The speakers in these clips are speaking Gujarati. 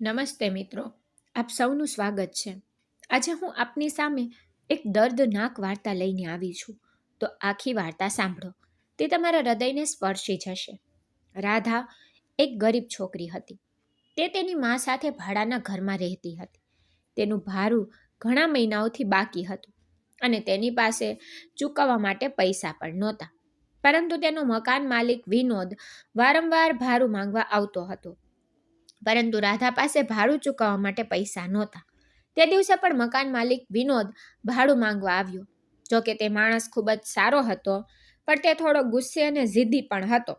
નમસ્તે મિત્રો, આપ સૌનું સ્વાગત છે. આજે હું આપની સામે એક દર્દનાક વાર્તા લઈને આવી છું. તો આખી વાર્તા સાંભળો. તે તમારા હૃદયને સ્પર્શી જશે. રાધા એક ગરીબ છોકરી હતી. તે તેની મા સાથે ભાડાના ઘરમાં રહેતી હતી. તેનું ભાડું ઘણા મહિનાઓથી બાકી હતું અને તેની પાસે ચૂકવવા માટે પૈસા પણ નહોતા. પરંતુ તેનો મકાન માલિક વિનોદ વારંવાર ભાડું માંગવા આવતો હતો. પરંતુ રાધા પાસે ભાડું ચૂકવવા માટે પૈસા નહોતા. તે દિવસે પણ મકાન માલિક વિનોદ ભાડું માંગવા આવ્યો. જોકે તે માણસ ખૂબ જ સારો હતો, પણ તે થોડો ગુસ્સે અને જિદ્દી પણ હતો.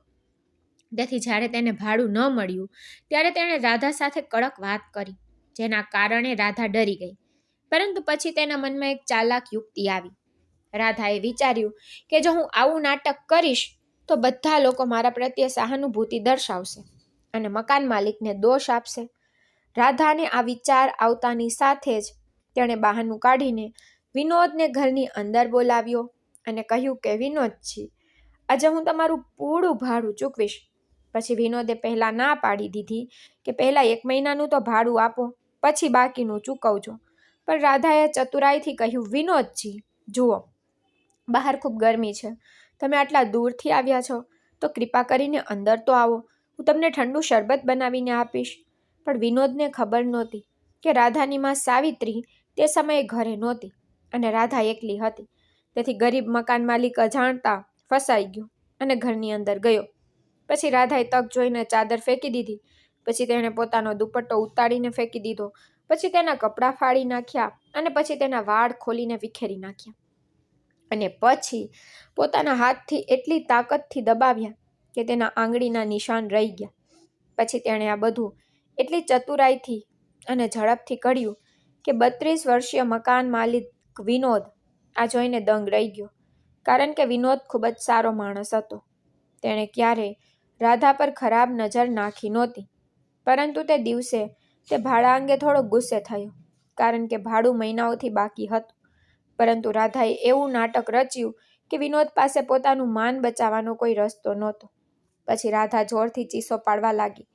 તેથી જ્યારે તેને ભાડું ન મળ્યું, ત્યારે તેણે રાધા સાથે કડક વાત કરી, જેના કારણે રાધા ડરી ગઈ. પરંતુ પછી તેના મનમાં એક ચાલાક યુક્તિ આવી. રાધાએ વિચાર્યું કે જો હું આવું નાટક કરીશ, તો બધા લોકો મારા પ્રત્યે સહાનુભૂતિ દર્શાવશે. અને મકાન માલિકને દોષ આપશે. રાધાને આ વિચાર આવતાની સાથે જ તેણે બહાનું કાઢીને વિનોદને ઘરની અંદર બોલાવ્યો અને કહ્યું કે, વિનોદજી, આજે હું તમારું પૂરું ભાડું ચૂકવીશ. પછી વિનોદે પહેલાં ના પાડી દીધી કે, પહેલાં એક મહિનાનું તો ભાડું આપો, પછી બાકીનું ચૂકવજો. પણ રાધાએ ચતુરાઈથી કહ્યું, વિનોદજી, જુઓ, બહાર ખૂબ ગરમી છે. તમે આટલા દૂરથી આવ્યા છો, તો કૃપા કરીને અંદર તો આવો. હું તમને ઠંડુ શરબત બનાવીને આપીશ. પણ વિનોદને ખબર નહોતી કે રાધાની માં સાવિત્રી તે સમયે ઘરે નહોતી અને રાધા એકલી હતી. તેથી ગરીબ મકાન માલિક અજાણતા ફસાઈ ગયો અને ઘરની અંદર ગયો. પછી રાધાએ તક જોઈને ચાદર ફેંકી દીધી. પછી તેણે પોતાનો દુપટ્ટો ઉતારીને ફેંકી દીધો. પછી તેના કપડાં ફાડી નાખ્યા અને પછી તેના વાળ ખોલીને વિખેરી નાખ્યા. અને પછી પોતાના હાથથી એટલી તાકતથી દબાવ્યા કે તેના આંગળીના નિશાન રહી ગયા. પછી તેણે આ બધું એટલી ચતુરાઈથી અને ઝડપથી કર્યું કે બત્રીસ વર્ષીય મકાન માલિક વિનોદ આ જોઈને દંગ રહી ગયો. કારણ કે વિનોદ ખૂબ જ સારો માણસ હતો. તેણે ક્યારેય રાધા પર ખરાબ નજર નાખી નહોતી. પરંતુ તે દિવસે તે ભાડા અંગે થોડો ગુસ્સે થયો, કારણ કે ભાડું મહિનાઓથી બાકી હતું. પરંતુ રાધાએ એવું નાટક રચ્યું કે વિનોદ પાસે પોતાનું માન બચાવવાનો કોઈ રસ્તો નહોતો. પછી રાધા જોરથી ચીસો પાડવા લાગી.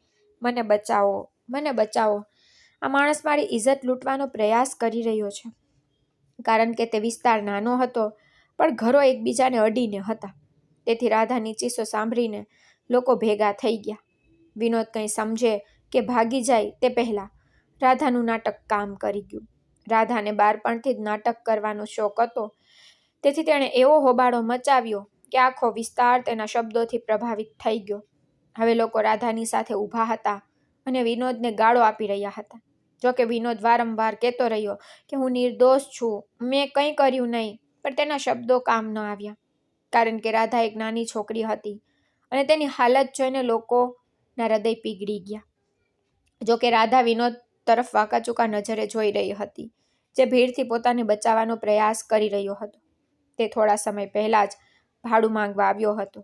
મને બચાવો મને બચાવો. આ માણસ મારી ઇજ્જત લૂંટવાનો પ્રયાસ કરી રહ્યો છે. કારણ કે તે વિસ્તાર નાનો હતો, પણ ઘરો એકબીજાને અડીને હતા. તેથી રાધાની ચીસો સાંભળીને લોકો ભેગા થઈ ગયા. વિનોદ કંઈ સમજે કે ભાગી જાય તે પહેલાં રાધાનું નાટક કામ કરી ગયું. રાધાને બાળપણથી જ નાટક કરવાનો શોખ હતો. તેથી તેણે એવો હોબાળો મચાવ્યો કે આખો વિસ્તાર તેના શબ્દોથી પ્રભાવિત થઈ ગયો. હવે લોકો રાધાની સાથે ઊભા હતા અને વિનોદને ગાળો આપી રહ્યા હતા. જોકે વિનોદ વારંવાર કહેતો રહ્યો કે હું નિર્દોષ છું, મેં કંઈ કર્યું નહીં, પણ તેના શબ્દો કામ ન આવ્યા. કારણ કે રાધા એક નાની છોકરી હતી અને તેની હાલત જોઈને લોકોના હૃદય પીગળી ગયા. જોકે રાધા વિનોદ તરફ વાંકાચૂકા નજરે જોઈ રહી હતી, જે ભીડથી પોતાને બચાવવાનો પ્રયાસ કરી રહ્યો હતો. તે થોડા સમય પહેલાં જ ભાડું માંગવા આવ્યો હતો.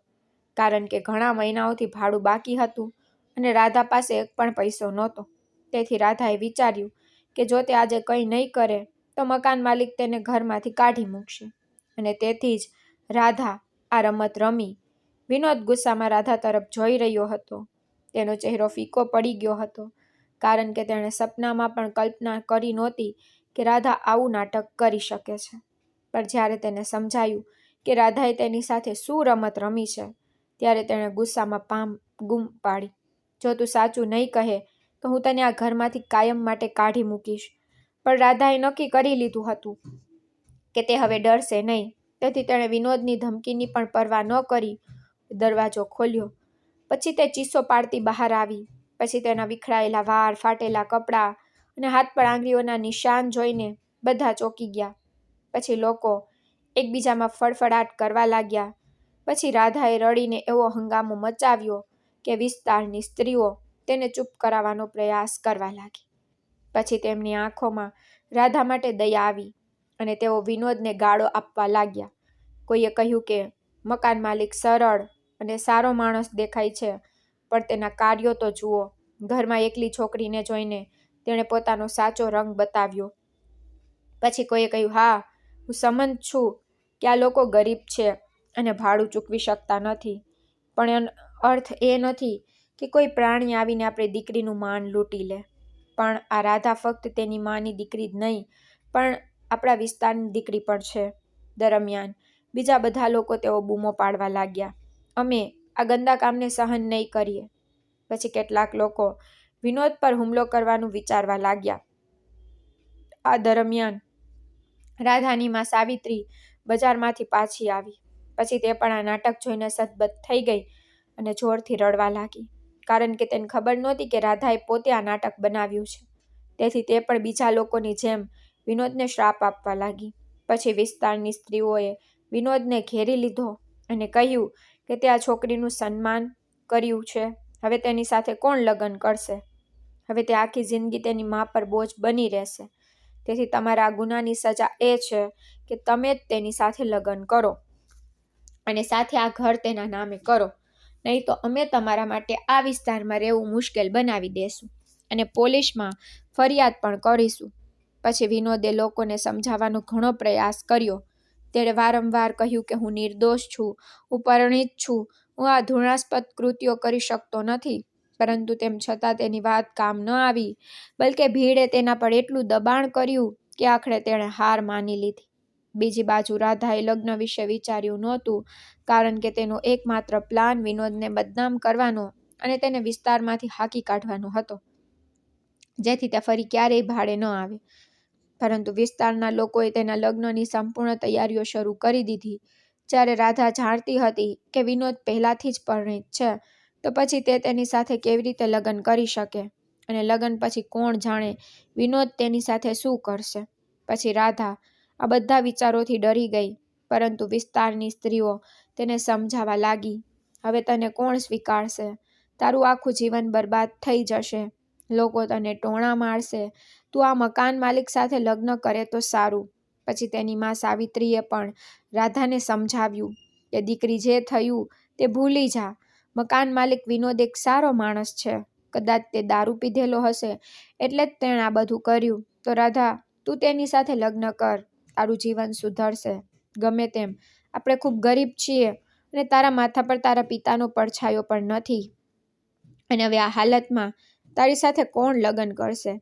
કારણ કે ઘણા મહિનાઓથી ભાડું બાકી હતું અને રાધા પાસે એક પણ પૈસો નહોતો. તેથી રાધાએ વિચાર્યું કે જો તે આજે કંઈ નહીં કરે, તો મકાન માલિક તેને ઘરમાંથી કાઢી મૂકશે. અને તેથી જ રાધા આ રમત રમી. વિનોદ ગુસ્સામાં રાધા તરફ જોઈ રહ્યો હતો. તેનો ચહેરો ફીકો પડી ગયો હતો, કારણ કે તેણે સપનામાં પણ કલ્પના કરી નહોતી કે રાધા આવું નાટક કરી શકે છે. પણ જ્યારે તેને સમજાયું કે રાધાએ તેની સાથે શું રમત રમી છે? ત્યારે તેણે ગુસ્સામાં પામ, ગુમ પાડી. જો તું સાચું નહીં કહે, તો હું તને આ ઘરમાંથી કાયમ માટે કાઢી મૂકીશ. પણ રાધાએ નક્કી કરી લીધું હતું કે તે હવે ડરશે નહીં. તેથી તેણે વિનોદની ધમકીની પણ પરવા ન કરી, દરવાજો ખોલ્યો. પછી તે ચીસો પાડતી બહાર આવી. પછી તેના વિખરાયેલા વાળ, ફાટેલા કપડાં અને હાથ પર આંગળીઓના નિશાન જોઈને બધા ચોંકી ગયા. પછી લોકો એકબીજામાં ફડફડાટ કરવા લાગ્યા. પછી રાધાએ રડીને એવો હંગામો મચાવ્યો કે વિસ્તારની સ્ત્રીઓ તેને ચૂપ કરાવવાનો પ્રયાસ કરવા લાગી. પછી તેમની આંખોમાં રાધા માટે દયા આવી અને તેઓ વિનોદને ગાળો આપવા લાગ્યા. કોઈએ કહ્યું કે, મકાન માલિક સરળ અને સારો માણસ દેખાય છે, પણ તેના કાર્યો તો જુઓ. ઘરમાં એકલી છોકરીને જોઈને તેણે પોતાનો સાચો રંગ બતાવ્યો. પછી કોઈએ કહ્યું, હા હું સમજ છું કે આ લોકો ગરીબ છે અને ભાડું ચૂકવી શકતા નથી. પણ અર્થ એ નથી કે કોઈ પ્રાણી આવીને આપણી દીકરીનું માન લૂંટી લે. પણ આ રાધા ફક્ત તેની માની દીકરી જ નહીં, પણ આપણા વિસ્તારની દીકરી પણ છે. દરમિયાન બીજા બધા લોકો તેઓ બૂમો પાડવા લાગ્યા. અમે આ ગંદા કામને સહન નહીં કરીએ. પછી કેટલાક લોકો વિનોદ પર હુમલો કરવાનું વિચારવા લાગ્યા. આ દરમિયાન રાધાની માં સાવિત્રી બજારમાંથી પાછી આવી. પછી તે પણ આ નાટક જોઈને સદબદ થઈ ગઈ અને જોરથી રડવા લાગી. કારણ કે તેને ખબર નહોતી કે રાધાએ પોતે આ નાટક બનાવ્યું છે. તેથી તે પણ બીજા લોકોની જેમ વિનોદને શ્રાપ આપવા લાગી. પછી વિસ્તારની સ્ત્રીઓએ વિનોદને ઘેરી લીધો અને કહ્યું કે તે આ છોકરીનું સન્માન કર્યું છે. હવે તેની સાથે કોણ લગ્ન કરશે? હવે તે આખી જિંદગી તેની મા પર બોજ બની રહેશે. તેથી તમારા આ ગુનાની સજા એ છે કે તમે જ તેની સાથે લગ્ન કરો અને સાથે આ ઘર તેના નામે કરો. નહીં તો અમે તમારા માટે આ વિસ્તારમાં રહેવું મુશ્કેલ બનાવી દેશું અને પોલીસમાં ફરિયાદ પણ કરીશું. પછી વિનોદે લોકોને સમજાવવાનો ઘણો પ્રયાસ કર્યો. તેણે વારંવાર કહ્યું કે હું નિર્દોષ છું, હું પરિણિત છું, હું આ ધૃણાસ્પદ કૃત્યો કરી શકતો નથી. પરંતુ તેમ છતાં તેની વાત કામ ન આવી, બલકે ભીડે તેના પર એટલું દબાણ કર્યું કે આખરે તેણે હાર માની લીધી. બીજી બાજુ રાધાએ લગ્ન વિશે વિચાર્યું નહોતું, કારણ કે તેનો એકમાત્ર પ્લાન વિનોદને બદનામ કરવાનો અને તેને વિસ્તારમાંથી હાકી કાઢવાનો હતો, જેથી તે ફરી ક્યારેય ભાડે ન આવે. પરંતુ વિસ્તારના લોકોએ તેના લગ્નની સંપૂર્ણ તૈયારીઓ શરૂ કરી દીધી, જ્યારે રાધા જાણતી હતી કે વિનોદ પહેલાથી જ પરિણિત છે તો પછી તે તેની સાથે કેવી રીતે લગ્ન કરી શકે અને લગ્ન પછી કોણ જાણે વિનોદ તેની સાથે શું કરશે? પછી રાધા આ બધા વિચારોથી ડરી ગઈ, પરંતુ વિસ્તારની સ્ત્રીઓ તેને સમજાવા લાગી, હવે તને કોણ સ્વીકારશે? તારું આખું જીવન બરબાદ થઈ જશે. લોકો તને ટોણા મારશે. તું આ મકાન માલિક સાથે લગ્ન કરે તો સારું. પછી તેની માં સાવિત્રીએ પણ રાધાને સમજાવ્યું કે દીકરી જે થયું તે ભૂલી જા. મકાન માલિક વિનોદ એક સારો માણસ છે. કદાચ તે દારૂ પીધેલો હશે એટલે જ તેણે આ બધું કર્યું. તો રાધા, તું તેની સાથે લગ્ન કર. તારું જીવન સુધરશે. ગમે તેમ. આપણે ખૂબ ગરીબ છીએ અને તારા માથા પર તારા પિતાનો પડછાયો પણ નથી. અને હવે આ હાલતમાં તારી સાથે કોણ લગ્ન કરશે?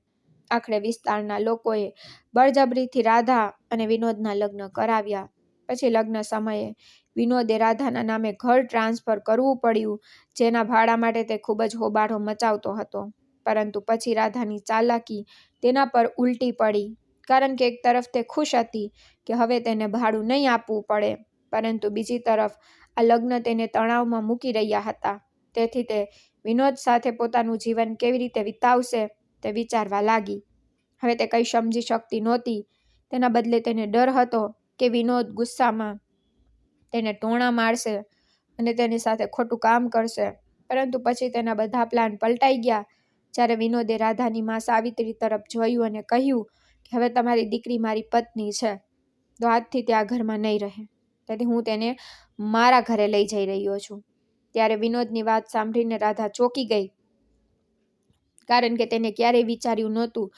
આખરે વિસ્તારના લોકોએ બળજબરીથી રાધા અને વિનોદના લગ્ન કરાવ્યા. પછી લગ્ન સમયે વિનોદે રાધાના નામે ઘર ટ્રાન્સફર કરવું પડ્યું, જેના ભાડા માટે તે ખૂબ જ હોબાળો મચાવતો હતો. પરંતુ પછી રાધાની ચાલાકી તેના પર ઉલટી પડી, કારણ કે એક તરફ તે ખુશ હતી કે હવે તેને ભાડું નહીં આપવું પડે, પરંતુ બીજી તરફ આ લગ્ન તેને તણાવમાં મૂકી રહ્યા હતા. તેથી તે વિનોદ સાથે પોતાનું જીવન કેવી રીતે વિતાવશે તે વિચારવા લાગી. હવે તે કંઈ સમજી શકતી નહોતી. તેના બદલે તેને ડર હતો કે વિનોદ ગુસ્સામાં તેને ટોણા મારશે અને તેની સાથે ખોટું કામ કરશે. પરંતુ પછી તેના બધા પ્લાન પલટાઈ ગયા. જ્યારે વિનોદે રાધાની માં સાવિત્રી તરફ જોયું અને કહ્યું કે હવે તમારી દીકરી મારી પત્ની છે, તો આજથી તે આ ઘરમાં નહીં રહે. તેથી હું તેને મારા ઘરે લઈ જઈ રહ્યો છું. ત્યારે વિનોદની વાત સાંભળીને રાધા ચોકી ગઈ. કારણ કે તેને ક્યારેય વિચાર્યું નહોતું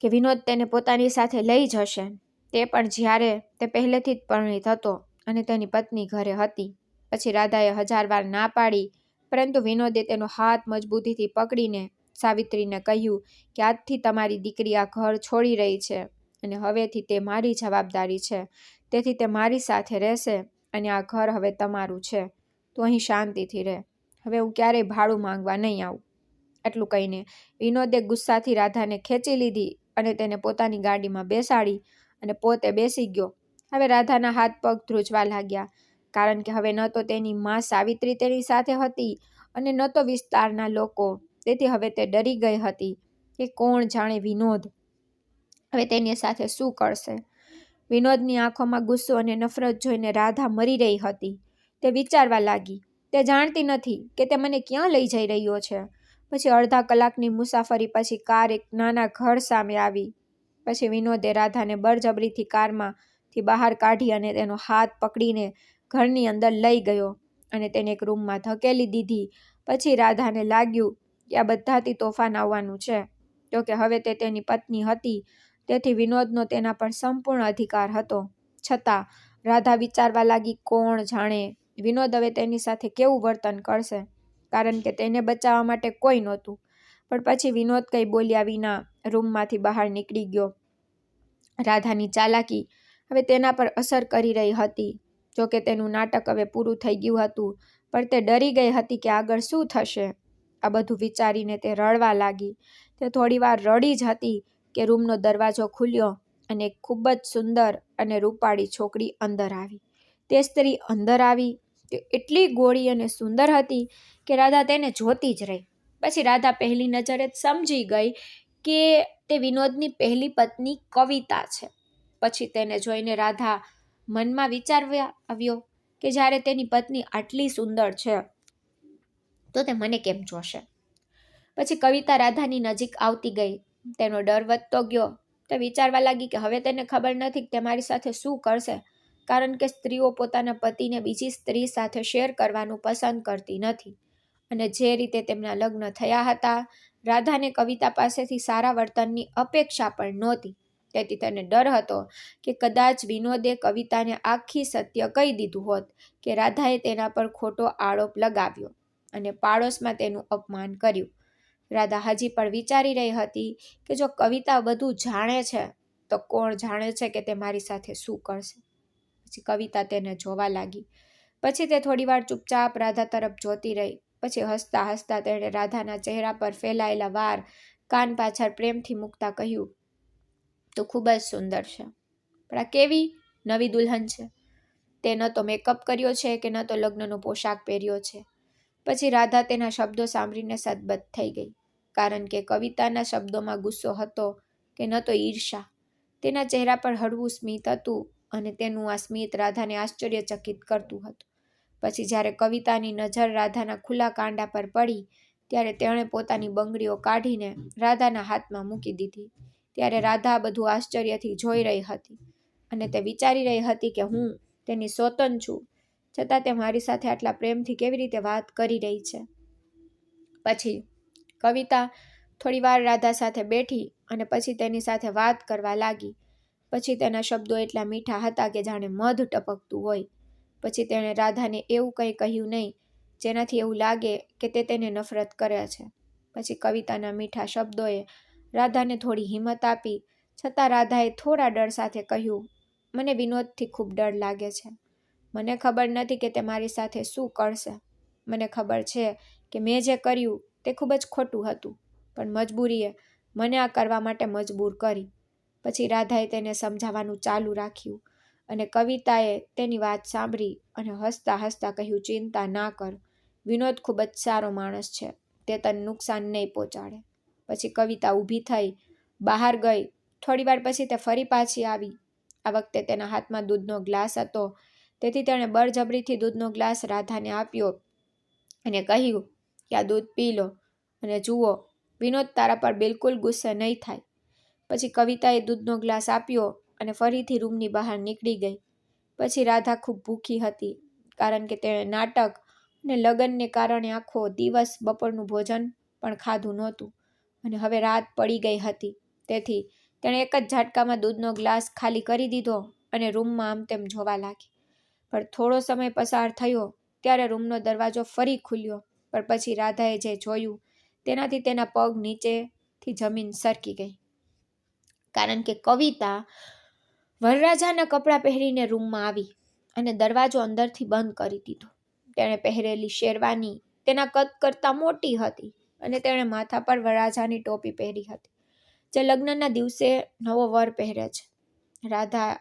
કે વિનોદ તેને પોતાની સાથે લઈ જશે. તે પણ જ્યારે તે પહેલેથી જ પરિણિત હતો. અને તેની પત્ની ઘરે હતી. પછી રાધાએ હજાર વાર ના પાડી, પરંતુ વિનોદે તેનો હાથ મજબૂતીથી પકડીને સાવિત્રીને કહ્યું કે આજથી તમારી દીકરી આ ઘર છોડી રહી છે અને હવેથી તે મારી જવાબદારી છે. તેથી તે મારી સાથે રહેશે અને આ ઘર હવે તમારું છે. તું અહીં શાંતિથી રહે. હવે હું ક્યારેય ભાડું માંગવા નહીં આવું. એટલું કહીને વિનોદે ગુસ્સાથી રાધાને ખેંચી લીધી અને તેને પોતાની ગાડીમાં બેસાડી અને પોતે બેસી ગયો. હવે રાધાના હાથ પગ ધ્રુજવા લાગ્યા. કારણ કે હવે ન તો તેની માં સાવિત્રી તેની સાથે હતી અને ન તો વિસ્તારના લોકો. તેથી હવે તે ડરી ગઈ હતી કે કોણ જાણે વિનોદ હવે તેની સાથે શું કરશે. વિનોદની આંખોમાં ગુસ્સો અને નફરત જોઈને રાધા મરી રહી હતી. તે વિચારવા લાગી. તે જાણતી નથી કે તે મને ક્યાં લઈ જઈ રહ્યો છે. પછી અડધા કલાકની મુસાફરી પછી કાર એક નાના ઘર સામે આવી. પછી વિનોદે રાધાને બળજબરીથી કારમાંથી બહાર કાઢી અને તેનો હાથ પકડીને ઘરની અંદર લઈ ગયો અને તેને એક રૂમમાં ધકેલી દીધી. પછી રાધાને લાગ્યું કે આ બધાથી તોફાન આવવાનું છે. તો કે હવે તે તેની પત્ની હતી, તેથી વિનોદનો તેના પર સંપૂર્ણ અધિકાર હતો. છતાં રાધા વિચારવા લાગી, કોણ જાણે? વિનોદ હવે તેની સાથે કેવું વર્તન કરશે? કારણ કે તેને બચાવવા માટે કોઈ નહોતું. પણ પછી વિનોદ કંઈ બોલ્યા વિના રૂમમાંથી બહાર નીકળી ગયો. રાધાની ચાલાકી હવે તેના પર અસર કરી રહી હતી. જોકે તેનું નાટક હવે પૂરું થઈ ગયું હતું, પણ તે ડરી ગઈ હતી કે આગળ શું થશે. આ બધું વિચારીને તે રડવા લાગી. તે થોડીવાર રડી જ હતી કે રૂમનો દરવાજો ખુલ્યો અને ખૂબ જ સુંદર અને રૂપાળી છોકરી અંદર આવી. તે સ્ત્રી અંદર આવી. તે એટલી ગોળી અને સુંદર હતી કે રાધા તેને જોતી જ રહી. પછી રાધા પહેલી નજરે જ સમજી ગઈ કે તે વિનોદની પહેલી પત્ની કવિતા છે. પછી તેને જોઈને રાધા મનમાં વિચારવા આવ્યો કે જ્યારે તેની પત્ની આટલી સુંદર છે, તો તે મને કેમ જોશે? પછી કવિતા રાધાની નજીક આવતી ગઈ. તેનો ડર વધતો ગયો. તે વિચારવા લાગી કે હવે તેને ખબર નથી કે તે મારી સાથે શું કરશે, કારણ કે સ્ત્રીઓ પોતાના પતિને બીજી સ્ત્રી સાથે શેર કરવાનું પસંદ કરતી નથી. અને જે રીતે તેમના લગ્ન થયા હતા, રાધાને કવિતા પાસેથી સારા વર્તનની અપેક્ષા પણ નહોતી. તેથી તેને ડર હતો કે કદાચ વિનોદે કવિતાને આખી સત્ય કહી દીધું હોત કે રાધાએ તેના પર ખોટો આરોપ લગાવ્યો અને પાડોશમાં તેનું અપમાન કર્યું. રાધા હજી પણ વિચારી રહી હતી કે જો કવિતા બધું જાણે છે, તો કોણ જાણે છે કે તે મારી સાથે શું કરશે? પછી કવિતા તેને જોવા લાગી. પછી તે થોડીવાર ચૂપચાપ રાધા તરફ જોતી રહી. પછી હસતા હસતા તેણે રાધાના ચહેરા પર ફેલાયેલા વાર કાન પાછળ પ્રેમથી મૂકતા કહ્યું તો ખૂબ જ સુંદર છે. પણ આ કેવી નવી દુલ્હન છે? તે ન તો મેકઅપ કર્યો છે કે ન તો લગ્નનો પોશાક પહેર્યો છે. પછી રાધા તેના શબ્દો સાંભળીને સદબદ થઈ ગઈ. કારણ કે કવિતાના શબ્દોમાં ગુસ્સો હતો કે ન તો ઈર્ષા. તેના ચહેરા પર હળવું સ્મિત હતું અને તેનું આ સ્મિત રાધાને આશ્ચર્યચકિત કરતું હતું. પછી જ્યારે કવિતાની નજર રાધાના ખુલ્લા કાંડા પર પડી, ત્યારે તેણે પોતાની બંગડીઓ કાઢીને રાધાના હાથમાં મૂકી દીધી. ત્યારે રાધા બધું આશ્ચર્યથી જોઈ રહી હતી અને તે વિચારી રહી હતી કે હું તેની સોતન છું. છતાં તે મારી સાથે આટલા પ્રેમથી કેવી રીતે વાત કરી રહી છે? પછી કવિતા થોડીવાર રાધા સાથે બેઠી અને પછી તેની સાથે વાત કરવા લાગી. પછી તેના શબ્દો એટલા મીઠા હતા કે જાણે મધ ટપકતું હોય. પછી તેણે રાધાને એવું કંઈ કહ્યું નહીં, જેનાથી એવું લાગે કે તે તેને નફરત કરે છે. પછી કવિતાના મીઠા શબ્દોએ રાધાને થોડી હિંમત આપી. છતાં રાધાએ થોડા ડર સાથે કહ્યું, મને વિનોદથી ખૂબ ડર લાગે છે. મને ખબર નથી કે તે મારી સાથે શું કરશે. મને ખબર છે કે મેં જે કર્યું તે ખૂબ જ ખોટું હતું, પણ મજબૂરીએ મને આ કરવા માટે મજબૂર કરી. પછી રાધાએ તેને સમજાવવાનું ચાલુ રાખ્યું અને કવિતાએ તેની વાત સાંભળી અને હસતા હસતા કહ્યું, ચિંતા ના કર. વિનોદ ખૂબ જ સારો માણસ છે. તે તને નુકસાન નહીં પહોંચાડે. પછી કવિતા ઊભી થઈ. બહાર ગઈ. થોડીવાર પછી તે ફરી પાછી આવી. આ વખતે તેના હાથમાં દૂધનો ગ્લાસ હતો. તેથી તેણે બળજબરીથી દૂધનો ગ્લાસ રાધાને આપ્યો અને કહ્યું કે આ દૂધ પી લો અને જુઓ, વિનોદ તારા પર બિલકુલ ગુસ્સે નહીં થાય. પછી કવિતાએ દૂધનો ગ્લાસ આપ્યો અને ફરીથી રૂમની બહાર નીકળી ગઈ. પછી રાધા ખૂબ ભૂખી હતી, કારણ કે તેણે નાટક અને લગ્નને કારણે આખો દિવસ બપોરનું ભોજન પણ ખાધું નહોતું. અને હવે રાત પડી ગઈ હતી. તેથી તેણે એક જ ઝાટકામાં દૂધનો ગ્લાસ ખાલી કરી દીધો અને રૂમમાં આમ તેમ જોવા લાગી. પણ થોડો સમય પસાર થયો ત્યારે રૂમનો દરવાજો ફરી ખુલ્યો. પણ પછી રાધાએ જે જોયું તેનાથી તેના પગ નીચેથી જમીન સરકી ગઈ. કારણ કે કવિતા વરરાજાના કપડાં પહેરીને રૂમમાં આવી અને દરવાજો અંદરથી બંધ કરી દીધો. તેણે પહેરેલી શેરવાની તેના કદ કરતાં મોટી હતી. અને તેણે માથા પર વરરાજાની ટોપી પહેરી હતી, જે લગ્નના દિવસે નવો વર પહેરે છે. રાધા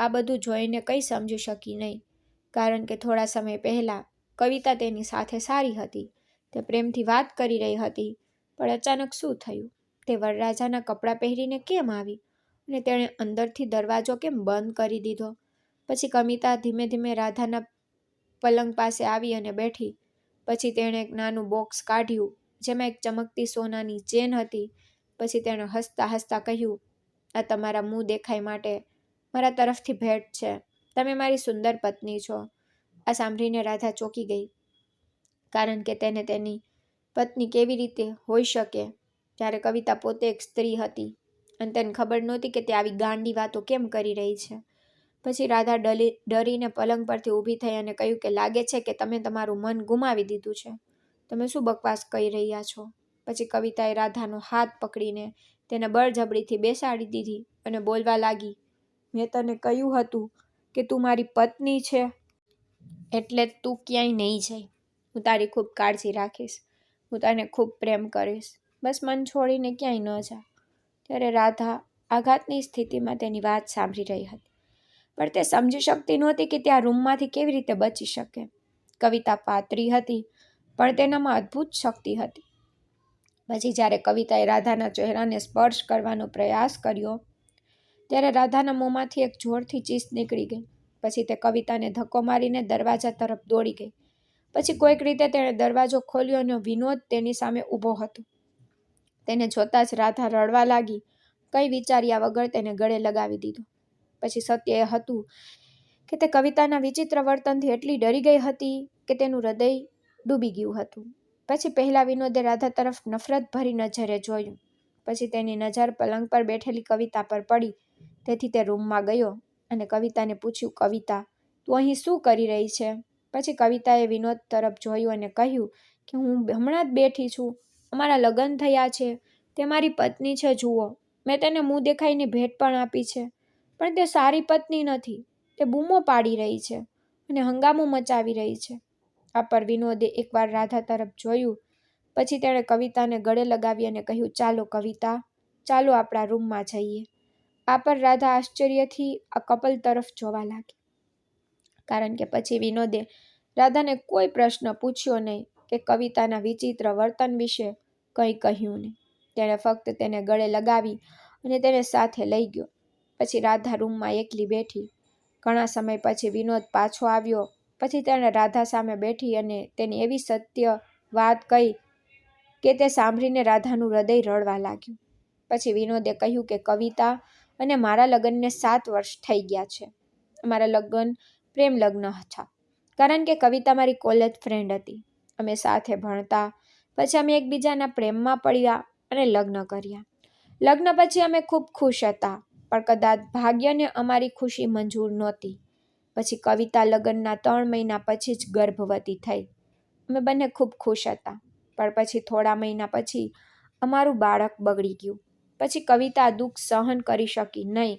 આ બધું જોઈને કંઈ સમજી શકી નહીં, કારણ કે થોડા સમય પહેલાં કવિતા તેની સાથે સારી હતી, તે પ્રેમથી વાત કરી રહી હતી, પણ અચાનક શું થયું? તે વરરાજાના કપડાં પહેરીને કેમ આવી? અને તેણે અંદરથી દરવાજો કેમ બંધ કરી દીધો? પછી કમિતા ધીમે ધીમે રાધાના પલંગ પાસે આવી અને બેઠી, પછી તેણે એક નાનું બોક્સ કાઢ્યું જેમાં એક ચમકતી સોનાની ચેન હતી. પછી તેણે હસતા હસતા કહ્યું, આ તમારા મું દેખાય માટે મારા તરફથી ભેટ છે. તમે મારી સુંદર પત્ની છો. આ સાંભળીને રાધા ચોંકી ગઈ. કારણ કે તેને તેની પત્ની કેવી રીતે હોઈ શકે? જ્યારે કવિતા પોતે એક સ્ત્રી હતી અને તેને ખબર નહોતી કે તે આવી ગાંડી વાતો કેમ કરી રહી છે. પછી રાધા ડલી, ડરીને પલંગ પરથી ઊભી થઈ અને કહ્યું કે, લાગે છે કે તમે તમારું મન ગુમાવી દીધું છે. તમે શું બકવાસ કહી રહ્યા છો? પછી કવિતાએ રાધાનો હાથ પકડીને તેને બળજબડીથી બેસાડી દીધી અને બોલવા લાગી, મેં તને કહ્યું હતું કે તું મારી પત્ની છે, એટલે તું ક્યાંય નહીં જાય. હું તારી ખૂબ કાળજી રાખીશ. હું તને ખૂબ પ્રેમ કરીશ. બસ મન છોડીને ક્યાંય ન જા. ત્યારે રાધા આઘાતની સ્થિતિમાં તેની વાત સાંભળી રહી હતી. પણ તે સમજી શકતી નહોતી કે ત્યાં રૂમમાંથી કેવી રીતે બચી શકે. કવિતા પાતરી હતી પણ તેનામાં અદ્ભુત શક્તિ હતી. પછી જ્યારે કવિતાએ રાધાના ચહેરાને સ્પર્શ કરવાનો પ્રયાસ કર્યો, ત્યારે રાધાના મોંમાંથી એક જોરથી ચીસ નીકળી ગઈ. પછી તે કવિતાને ધક્કો મારીને દરવાજા તરફ દોડી ગઈ. પછી કોઈક રીતે તેણે દરવાજો ખોલ્યો અને વિનોદ તેની સામે ઊભો હતો. તેને જોતાં જ રાધા રડવા લાગી. કંઈ વિચાર્યા વગર તેને ગળે લગાવી દીધો. પછી સત્ય એ હતું કે તે કવિતાના વિચિત્ર વર્તનથી એટલી ડરી ગઈ હતી કે તેનું હૃદય ડૂબી ગયું હતું. પછી પહેલાં વિનોદે રાધા તરફ નફરત ભરી નજરે જોયું. પછી તેની નજર પલંગ પર બેઠેલી કવિતા પર પડી. તેથી તે રૂમમાં ગયો અને કવિતાને પૂછ્યું, કવિતા, તું અહીં શું કરી રહી છે? પછી કવિતાએ વિનોદ તરફ જોયું અને કહ્યું કે, હું હમણાં જ બેઠી છું. અમારા લગ્ન થયા છે. તે મારી પત્ની છે, જુઓ. મેં તેને મું દેખાઈને ભેટ પણ આપી છે, પણ તે સારી પત્ની નથી. તે બૂમો પાડી રહી છે અને હંગામો મચાવી રહી છે. આ પર વિનોદે એકવાર રાધા તરફ જોયું. પછી તેણે કવિતાને ગળે લગાવી અને કહ્યું, ચાલો કવિતા, ચાલો આપણા રૂમમાં જઈએ. આ પર રાધા આશ્ચર્યથી આ કપલ તરફ જોવા લાગી. કારણ કે પછી વિનોદે રાધાને કોઈ પ્રશ્ન પૂછ્યો નહીં કે કવિતાના વિચિત્ર વર્તન વિશે કંઈ કહ્યું નહીં. તેણે ફક્ત તેને ગળે લગાવી અને તેને સાથે લઈ ગયો. પછી રાધા રૂમમાં એકલી બેઠી. ઘણા સમય પછી વિનોદ પાછો આવ્યો પછી તેણે રાધા સામે બેઠી અને તેની એવી સત્ય વાત કહી કે તે સાંભળીને રાધાનું હૃદય રડવા લાગ્યું. પછી વિનોદે કહ્યું કે, કવિતા, અને મારા લગ્નને સાત વર્ષ થઈ ગયા છે. અમારા લગ્ન પ્રેમ લગ્ન હતા. કારણ કે કવિતા મારી કોલેજ ફ્રેન્ડ હતી. અમે સાથે ભણતા, પછી અમે એકબીજાના પ્રેમમાં પડ્યા અને લગ્ન કર્યા. લગ્ન પછી અમે ખૂબ ખુશ હતા, પણ કદાચ ભાગ્યને અમારી ખુશી મંજૂર નહોતી. પછી કવિતા લગ્નના ત્રણ મહિના પછી જ ગર્ભવતી થઈ. અમે બંને ખૂબ ખુશ હતા. પણ પછી થોડા મહિના પછી અમારું બાળક બગડી ગયું. પછી કવિતા દુઃખ સહન કરી શકી નહીં.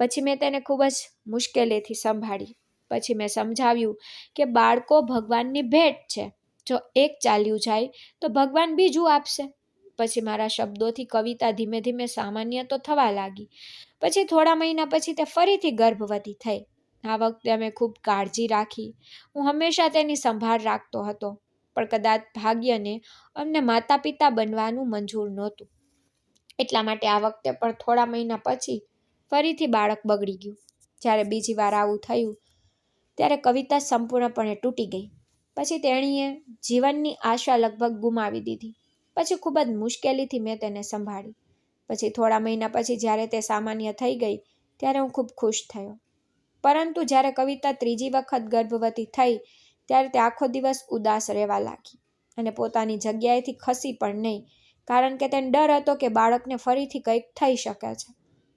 પછી મેં તેને ખૂબ જ મુશ્કેલીથી સંભાળી. પછી મેં સમજાવ્યું કે બાળકો ભગવાનની ભેટ છે. જો એક ચાલ્યું જાય, તો ભગવાન બીજું આપશે. પછી મારા શબ્દોથી કવિતા ધીમે ધીમે સામાન્ય તો થવા લાગી. પછી થોડા મહિના પછી તે ફરીથી ગર્ભવતી થઈ. આ વખતે અમે ખૂબ કાળજી રાખી. હું હંમેશા તેની સંભાળ રાખતો હતો, પણ કદાચ ભાગ્યને અમને માતા પિતા બનવાનું મંજૂર નહોતું. એટલા માટે આ વખતે પણ થોડા મહિના પછી ફરીથી બાળક બગડી ગયું. જ્યારે બીજી વાર આવું થયું, ત્યારે કવિતા સંપૂર્ણપણે તૂટી ગઈ. પછી તેણીએ જીવનની આશા લગભગ ગુમાવી દીધી. પછી ખૂબ જ મુશ્કેલીથી મેં તેને સંભાળી. પછી થોડા મહિના પછી જ્યારે તે સામાન્ય થઈ ગઈ, ત્યારે હું ખૂબ ખુશ થયો. પરંતુ જ્યારે કવિતા ત્રીજી વખત ગર્ભવતી થઈ, ત્યારે તે આખો દિવસ ઉદાસ રહેવા લાગી અને પોતાની જગ્યાએથી ખસી પણ નહીં, કારણ કે તેને ડર હતો કે બાળકને ફરીથી કંઈક થઈ શકે છે.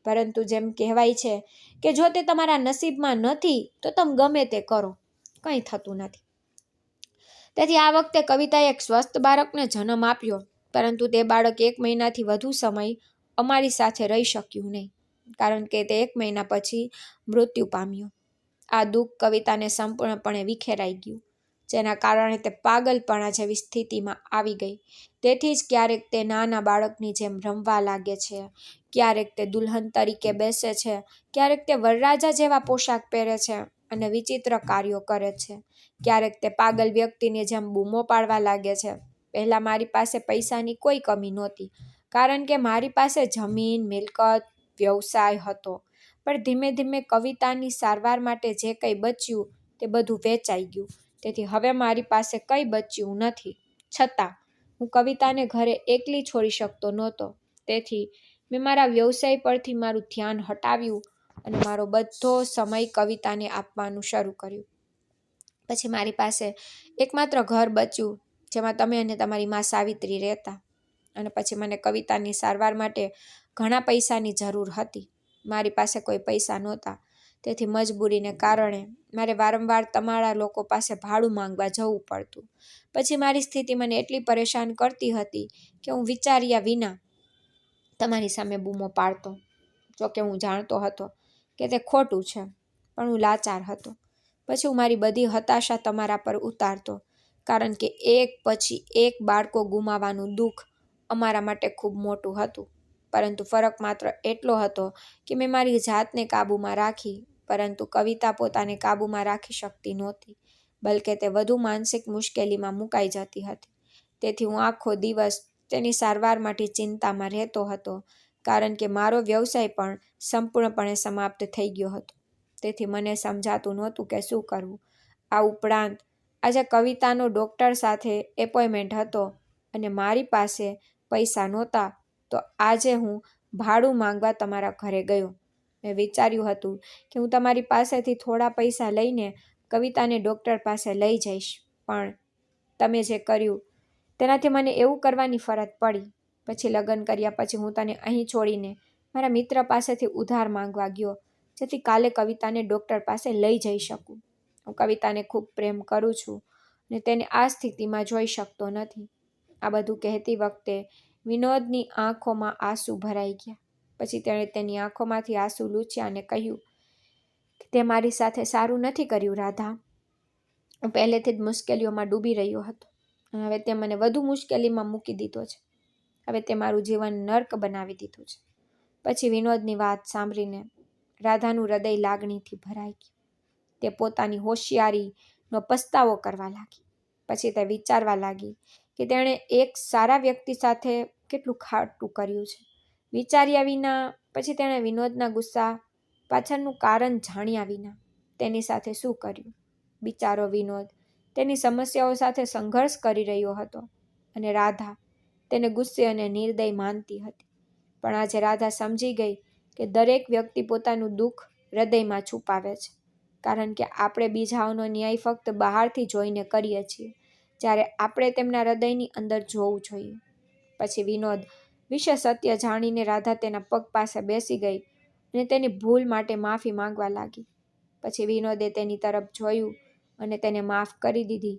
પરંતુ જેમ કહેવાય છે કે જો તે તમારા નસીબમાં નથી, તો તમે ગમે તે કરો, કંઈ થતું નથી. તેથી આ વખતે કવિતાએ એક સ્વસ્થ બાળકને જન્મ આપ્યો, પરંતુ તે બાળક એક મહિનાથી વધુ સમય અમારી સાથે રહી શક્યું નહીં. કારણ કે તે એક મહિના પછી મૃત્યુ પામ્યો. આ દુઃખ કવિતાને સંપૂર્ણપણે વિખેરાઈ ગયું, જેના કારણે તે પાગલપણા જેવી સ્થિતિમાં આવી ગઈ. તેથી જ ક્યારેક તે નાના બાળકની જેમ રમવા લાગે છે, ક્યારેક તે દુલ્હન તરીકે બેસે છે, ક્યારેક તે વરરાજા જેવા પોશાક પહેરે છે અને વિચિત્ર કાર્યો કરે છે. ક્યારેક તે પાગલ વ્યક્તિની જેમ બૂમો પાડવા લાગે છે, પહેલાં મારી પાસે પૈસાની કોઈ કમી નહોતી, કારણ કે મારી પાસે જમીન, મિલકત વ્યવસાય હતો. પણ ધીમે ધીમે કવિતાની સારવાર માટે જે કંઈ બચ્યું તે બધું વેચાઈ ગયું. તેથી હવે મારી પાસે કંઈ બચ્યું નથી. છતાં, હું કવિતાને ઘરે એકલી છોડી શકતો નહોતો. તેથી મેં મારા વ્યવસાય પરથી મારું ધ્યાન હટાવ્યું અને મારો બધો સમય કવિતાને આપવાનું શરૂ કર્યું. પછી મારી પાસે એકમાત્ર ઘર બચ્યું, જેમાં તમે અને તમારી મા સાવિત્રી રહેતા. અને પછી મને કવિતાની સારવાર માટે ઘણા પૈસાની જરૂર હતી. મારી પાસે કોઈ પૈસા નહોતા. તેથી મજબૂરીને કારણે મારે વારંવાર તમારા લોકો પાસે ભાડું માંગવા જવું પડતું. પછી મારી સ્થિતિ મને એટલી પરેશાન કરતી હતી કે હું વિચાર્યા વિના તમારી સામે બૂમો પાડતો. જોકે હું જાણતો હતો કે તે ખોટું છે, પણ હું લાચાર હતો. પછી હું મારી બધી હતાશા તમારા પર ઉતારતો, કારણ કે એક પછી એક બાળકો ગુમાવવાનું દુઃખ અમારા માટે ખૂબ મોટું હતું. પરંતુ ફરક માત્ર એટલો હતો કે મેં મારી જાતને કાબૂમાં રાખી, પરંતુ કવિતા પોતાને કાબૂમાં રાખી શકતી નહોતી, બલકે તે વધુ માનસિક મુશ્કેલીમાં મુકાઈ જતી હતી. તેથી હું આખો દિવસ તેની સારવાર માટે ચિંતામાં રહેતો હતો, કારણ કે મારો વ્યવસાય પણ સંપૂર્ણપણે સમાપ્ત થઈ ગયો હતો. તેથી મને સમજાતું નહોતું કે શું કરવું. આ ઉપરાંત, આજે કવિતાનો ડૉક્ટર સાથે એપોઇન્ટમેન્ટ હતો અને મારી પાસે પૈસા નહોતા તો આજે હું ભાડું માંગવા તમારા ઘરે ગયો. મેં વિચાર્યું હતું કે હું તમારી પાસેથી થોડા પૈસા લઈને કવિતાને ડૉક્ટર પાસે લઈ જઈશ, પણ તમે જે કર્યું તેનાથી મને એવું કરવાની ફરજ પડી. પછી લગ્ન કર્યા પછી હું તને અહીં છોડીને મારા મિત્ર પાસેથી ઉધાર માંગવા ગયો, જેથી કાલે કવિતાને ડૉક્ટર પાસે લઈ જઈ શકું. હું કવિતાને ખૂબ પ્રેમ કરું છું અને તેને આ સ્થિતિમાં જોઈ શકતો નથી. આ બધું કહેતી વખતે વિનોદની આંખોમાં આંસુ ભરાઈ ગયા. પછી તેણે તેની આંખોમાંથી આંસુ લૂછ્યા અને કહ્યું કે તે મારી સાથે સારું નથી કર્યું, રાધા. હું પહેલેથી જ મુશ્કેલીઓમાં ડૂબી રહ્યો હતો હવે તે મને વધુ મુશ્કેલીમાં મૂકી દીધો છે. હવે તે મારું જીવન નર્ક બનાવી દીધું છે. પછી વિનોદની વાત સાંભળીને રાધાનું હૃદય લાગણીથી ભરાઈ ગયું. તે પોતાની હોશિયારીનો પસ્તાવો કરવા લાગી. પછી તે વિચારવા લાગી કે તેણે એક સારા વ્યક્તિ સાથે કેટલું ખાટું કર્યું છે. વિચાર્યા વિના, પછી તેણે વિનોદના ગુસ્સા પાછળનું કારણ જાણ્યા વિના તેની સાથે શું કર્યું? બિચારો વિનોદ તેની સમસ્યાઓ સાથે સંઘર્ષ કરી રહ્યો હતો અને રાધા તેને ગુસ્સે અને નિર્દય માનતી હતી. પણ આજે રાધા સમજી ગઈ કે દરેક વ્યક્તિ પોતાનું દુઃખ હૃદયમાં છુપાવે છે. કારણ કે આપણે બીજાઓનો ન્યાય ફક્ત બહારથી જોઈને કરીએ છીએ. જ્યારે આપણે તેમના હૃદયની અંદર જોવું જોઈએ. પછી વિનોદ વિશે સત્ય જાણીને રાધા તેના પગ પાસે બેસી ગઈ અને તેની ભૂલ માટે માફી માંગવા લાગી. પછી વિનોદે તેની તરફ જોયું અને તેને માફ કરી દીધી,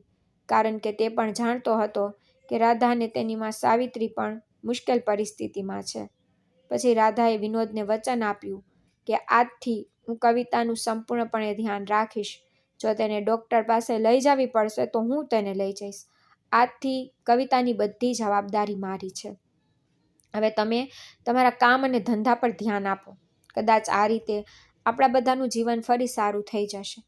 કારણ કે તે પણ જાણતો હતો કે રાધાને તેની માં સાવિત્રી પણ મુશ્કેલ પરિસ્થિતિમાં છે. પછી રાધાએ વિનોદને વચન આપ્યું કે આજથી હું કવિતાનું સંપૂર્ણપણે ધ્યાન રાખીશ જો તેને ડૉક્ટર પાસે લઈ જવી પડશે, તો હું તેને લઈ જઈશ. આજથી કવિતાની બધી જવાબદારી મારી છે. હવે તમે તમારા કામ અને ધંધા પર ધ્યાન આપો. કદાચ આ રીતે આપણા બધાનું જીવન ફરી સારું થઈ જશે.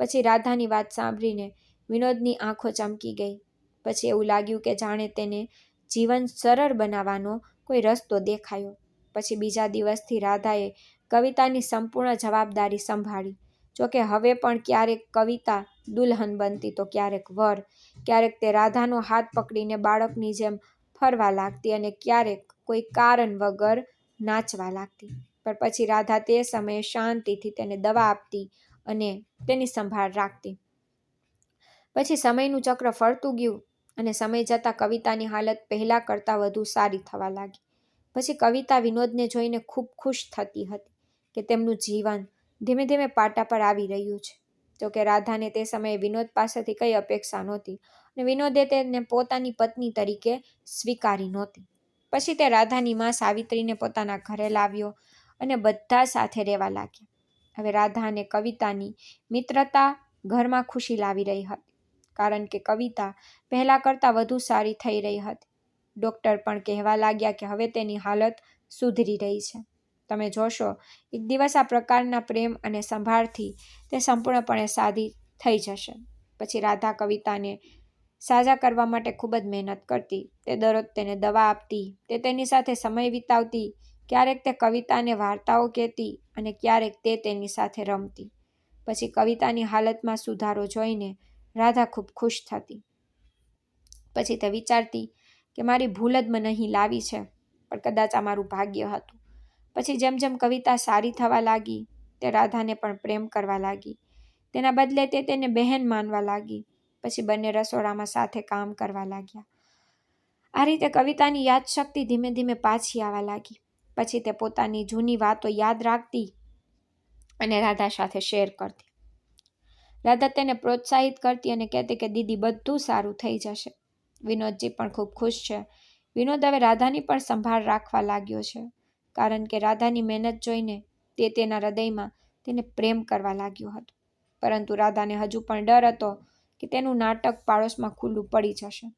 પછી રાધાની વાત સાંભળીને વિનોદની આંખો ચમકી ગઈ. પછી એવું લાગ્યું કે જાણે તેને જીવન સરળ બનાવવાનો કોઈ રસ્તો દેખાયો. પછી બીજા દિવસથી રાધાએ કવિતાની સંપૂર્ણ જવાબદારી સંભાળી. જોકે હવે પણ ક્યારેક કવિતા દુલ્હન બનતી તો ક્યારેક વર, ક્યારેક તે રાધાનો હાથ પકડીને બાળકની જેમ ફરવા લાગતી અને ક્યારેક કોઈ કારણ વગર નાચવા લાગતી. પણ પછી રાધા તે સમયે શાંતિથી તેને દવા આપતી અને તેની સંભાળ રાખતી. પછી સમયનું ચક્ર ફરતું ગયું અને સમય જતાં કવિતાની હાલત પહેલાં કરતાં વધુ સારી થવા લાગી. પછી કવિતા વિનોદને જોઈને ખૂબ ખુશ થતી હતી કે તેમનું જીવન ધીમે ધીમે પાટા પર આવી રહ્યું છે. જોકે રાધાને તે સમયે વિનોદ પાસેથી કંઈ અપેક્ષા નહોતી અને વિનોદે તેને પોતાની પત્ની તરીકે સ્વીકારી નહોતી. પછી તે રાધાની માં સાવિત્રીને પોતાના ઘરે લાવ્યો અને બધા સાથે રહેવા લાગ્યા. હવે રાધા અને કવિતાની મિત્રતા ઘરમાં ખુશી લાવી રહી હતી, કારણ કે કવિતા પહેલાં કરતાં વધુ સારી થઈ રહી હતી. ડૉક્ટર પણ કહેવા લાગ્યા કે હવે તેની હાલત સુધરી રહી છે. તમે જોશો, એક દિવસ આ પ્રકારના પ્રેમ અને સંભાળથી તે સંપૂર્ણપણે સાદી થઈ જશે. પછી રાધા કવિતાને સાજા કરવા માટે ખૂબ જ મહેનત કરતી. તે દરરોજ તેને દવા આપતી, તે તેની સાથે સમય વિતાવતી, ક્યારેક તે કવિતાને વાર્તાઓ કહેતી અને ક્યારેક તે તેની સાથે રમતી. પછી કવિતાની હાલતમાં સુધારો જોઈને રાધા ખૂબ ખુશ થતી. પછી તે વિચારતી કે મારી ભૂલ જ મને અહીં લાવી છે, પણ કદાચ આ મારું ભાગ્ય હતું. પછી જેમ જેમ કવિતા સારી થવા લાગી, તે રાધાને પણ પ્રેમ કરવા લાગી. તેના બદલે તે તેને બહેન માનવા લાગી, પછી બંને રસોડામાં સાથે કામ કરવા લાગ્યા. આ રીતે કવિતાની યાદશક્તિ ધીમે ધીમે પાછી આવવા લાગી. પછી તે પોતાની જૂની વાતો યાદ રાખતી અને રાધા સાથે શેર કરતી. રાધા તેને પ્રોત્સાહિત કરતી અને કહેતી કે, દીદી, બધું સારું થઈ જશે. વિનોદજી પણ ખૂબ ખુશ છે. વિનોદ હવે રાધાની પણ સંભાળ રાખવા લાગ્યો છે. કારણ કે રાધાની મહેનત જોઈને તે તેના હૃદયમાં તેને પ્રેમ કરવા લાગ્યો હતો. પરંતુ રાધાને હજુ પણ ડર હતો કે તેનું નાટક પાડોશમાં ખુલ્લું પડી જશે.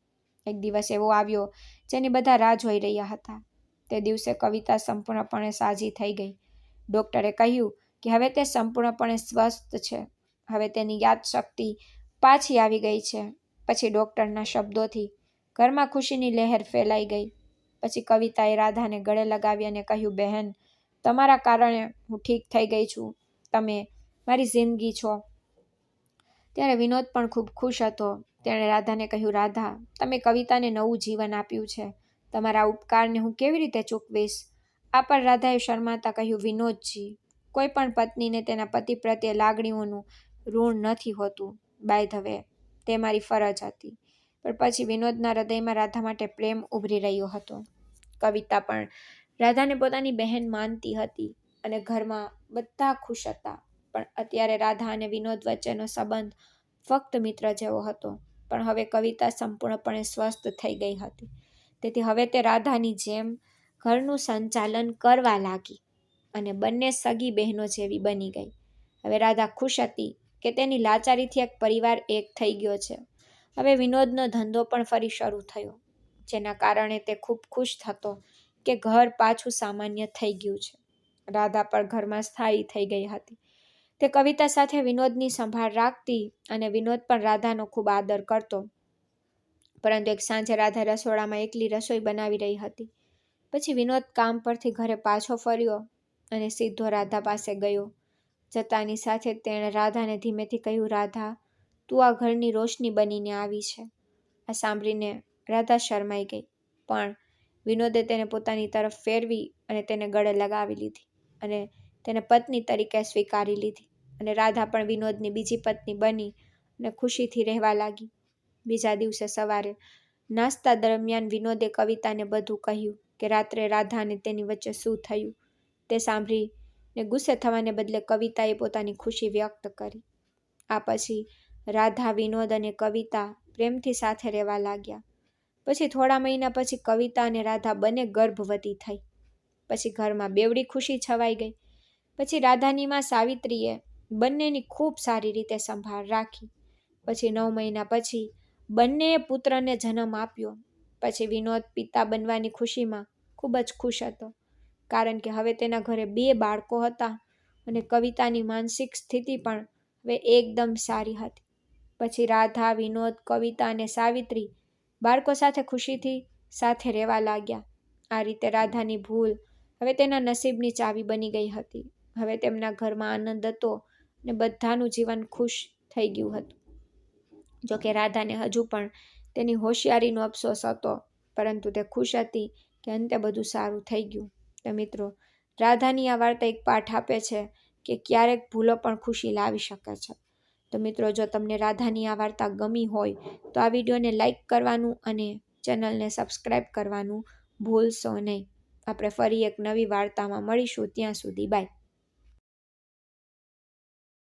એક દિવસ એવો આવ્યો જેની બધા રાહ જોઈ રહ્યા હતા. તે દિવસે કવિતા સંપૂર્ણપણે સાજી થઈ ગઈ. ડૉક્ટરે કહ્યું કે હવે તે સંપૂર્ણપણે સ્વસ્થ છે. હવે તેની યાદશક્તિ પાછી આવી ગઈ છે. પછી ડૉક્ટરના શબ્દોથી ઘરમાં ખુશીની લહેર ફેલાઈ ગઈ. પછી કવિતાએ રાધાને ગળે લગાવી અને કહ્યું, બહેન, તમારા કારણે હું ઠીક થઈ ગઈ છું. તમે મારી જિંદગી છો. ત્યારે વિનોદ પણ ખૂબ ખુશ હતો. તેણે રાધાને કહ્યું, રાધા, તમે કવિતાને નવું જીવન આપ્યું છે. તમારા ઉપકારને હું કેવી રીતે ચૂકવીશ? આ પર રાધાએ શર્માતા કહ્યું, વિનોદજી, કોઈ પણ પત્નીને તેના પતિ પ્રત્યે લાગણીઓનું ઋણ નથી હોતું. બાય ધ વે, તે મારી ફરજ હતી. પણ પછી વિનોદના હૃદયમાં રાધા માટે પ્રેમ ઉભરી રહ્યો હતો. કવિતા પણ રાધાને પોતાની બહેન માનતી હતી અને ઘરમાં બધા ખુશ હતા. પણ અત્યારે રાધા અને વિનોદ વચ્ચેનો સંબંધ ફક્ત મિત્ર જેવો હતો. પણ હવે કવિતા સંપૂર્ણપણે સ્વસ્થ થઈ ગઈ હતી. તેથી હવે તે રાધાની જેમ ઘરનું સંચાલન કરવા લાગી અને બંને સગી બહેનો જેવી બની ગઈ. હવે રાધા ખુશ હતી કે તેની લાચારીથી એક પરિવાર એક થઈ ગયો છે. હવે વિનોદનો ધંધો પણ ફરી શરૂ થયો, જેના કારણે તે ખૂબ ખુશ થતો કે ઘર પાછું સામાન્ય થઈ ગયું છે. રાધા પણ ઘરમાં સ્થાયી થઈ ગઈ હતી. તે કવિતા સાથે વિનોદની સંભાળ રાખતી અને વિનોદ પણ રાધાનો ખૂબ આદર કરતો. પરંતુ એક સાંજે રાધા રસોડામાં એકલી રસોઈ બનાવી રહી હતી. પછી વિનોદ કામ પરથી ઘરે પાછો ફર્યો અને સીધો રાધા પાસે ગયો. જતાની સાથે તેણે રાધાને ધીમેથી કહ્યું, રાધા તું આ ઘરની રોશની બનીને આવી છે. આ સાંભળીને રાધા શરમાઈ ગઈ, પણ વિનોદે તેને પોતાની તરફ ફેરવી અને તેને ગળે લગાવી લીધી અને તેને પત્ની તરીકે સ્વીકારી લીધી અને રાધા પણ વિનોદની બીજી પત્ની બની અને ખુશીથી રહેવા લાગી. બીજા દિવસે સવારે નાસ્તા દરમિયાન વિનોદે કવિતાને બધું કહ્યું કે રાત્રે રાધા અને તેની વચ્ચે શું થયું તે સાંભળીને ગુસ્સે થવાને બદલે કવિતાએ પોતાની ખુશી વ્યક્ત કરી. આ પછી રાધા, વિનોદ અને કવિતા પ્રેમથી સાથે રહેવા લાગ્યા. પછી થોડા મહિના પછી કવિતા અને રાધા બંને ગર્ભવતી થઈ. પછી ઘરમાં બેવડી ખુશી છવાઈ ગઈ. પછી રાધાની માં સાવિત્રીએ બંનેની ખૂબ સારી રીતે સંભાળ રાખી. પછી નવ મહિના પછી બંનેએ પુત્રને જન્મ આપ્યો. પછી વિનોદ પિતા બનવાની ખુશીમાં ખૂબ જ ખુશ હતો. કારણ કે હવે તેના ઘરે બે બાળકો હતા અને કવિતાની માનસિક સ્થિતિ પણ હવે એકદમ સારી હતી. પછી રાધા, વિનોદ, કવિતા અને સાવિત્રી બાળકો સાથે ખુશીથી સાથે રહેવા લાગ્યા. આ રીતે રાધાની ભૂલ હવે તેના નસીબની ચાવી બની ગઈ હતી. હવે તેમના ઘરમાં આનંદ હતો ને બધાનું જીવન ખુશ થઈ ગયું હતું. જોકે રાધાને હજુ પણ તેની હોશિયારીનો અફસોસ હતો, પરંતુ તે ખુશ હતી કે અંતે બધું સારું થઈ ગયું. તો મિત્રો, રાધાની આ વાર્તા એક પાઠ આપે છે કે ક્યારેક ભૂલો પણ ખુશી લાવી શકે છે. તો મિત્રો, જો તમને રાધાની આ વાર્તા ગમી હોય, તો આ વિડીયોને લાઇક કરવાનું અને ચેનલને સબસ્ક્રાઈબ કરવાનું ભૂલશો નહીં. આપણે ફરી એક નવી વાર્તામાં મળીશું. ત્યાં સુધી બાય.